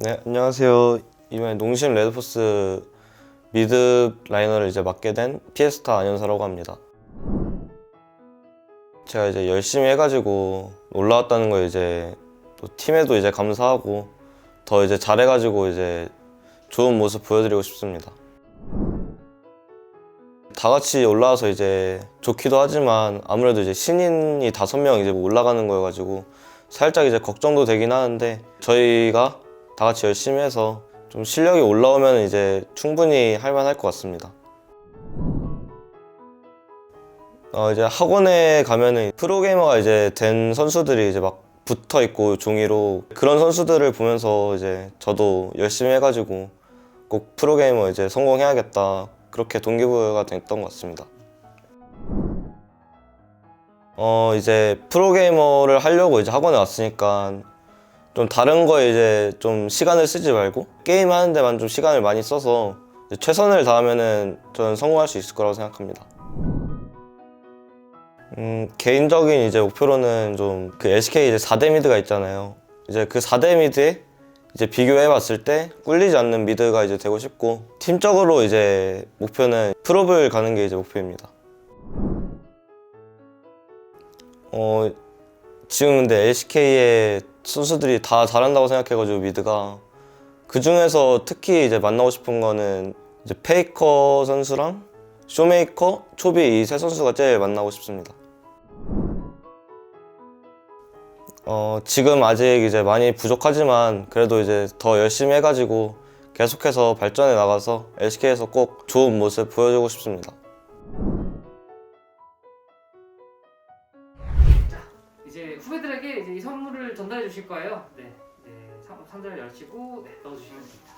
네, 안녕하세요. 이번에 농심 레드포스 미드 라이너를 이제 맡게 된 피에스타 안현사라고 합니다. 제가 이제 열심히 해가지고 올라왔다는 거 이제 또 팀에도 이제 감사하고 더 이제 잘해가지고 이제 좋은 모습 보여드리고 싶습니다. 다 같이 올라와서 이제 좋기도 하지만 아무래도 이제 신인이 다섯 명 이제 뭐 올라가는 거여가지고 살짝 이제 걱정도 되긴 하는데 저희가 다 같이 열심히 해서 좀 실력이 올라오면 이제 충분히 할만할 것 같습니다. 어 이제 학원에 가면은 프로게이머가 이제 된 선수들이 이제 막 붙어 있고 종이로 그런 선수들을 보면서 이제 저도 열심히 해가지고 꼭 프로게이머 이제 성공해야겠다 그렇게 동기부여가 됐던 것 같습니다. 어 이제 프로게이머를 하려고 이제 학원에 왔으니까 좀 다른 거에 이제 좀 시간을 쓰지 말고 게임 하는 데만 좀 시간을 많이 써서 최선을 다하면은 저는 성공할 수 있을 거라고 생각합니다. 음, 개인적인 이제 목표로는 좀 그 SK 이제 4대 미드가 있잖아요. 이제 그 4대 미드에 이제 비교해 봤을 때 꿀리지 않는 미드가 이제 되고 싶고 팀적으로 이제 목표는 프로를 가는 게 이제 목표입니다. 어, 지금 근데 LCK의 선수들이 다 잘한다고 생각해가지고 미드가 그 중에서 특히 이제 만나고 싶은 거는 이제 페이커 선수랑 쇼메이커, 초비 이 세 선수가 제일 만나고 싶습니다. 어, 지금 아직 이제 많이 부족하지만 그래도 이제 더 열심히 해가지고 계속해서 발전해 나가서 LCK에서 꼭 좋은 모습 보여주고 싶습니다. 이제 후배들에게 이제 이 선물을 전달해 주실 거예요. 네, 상- 상자를 열시고 네, 넣어주시면 됩니다.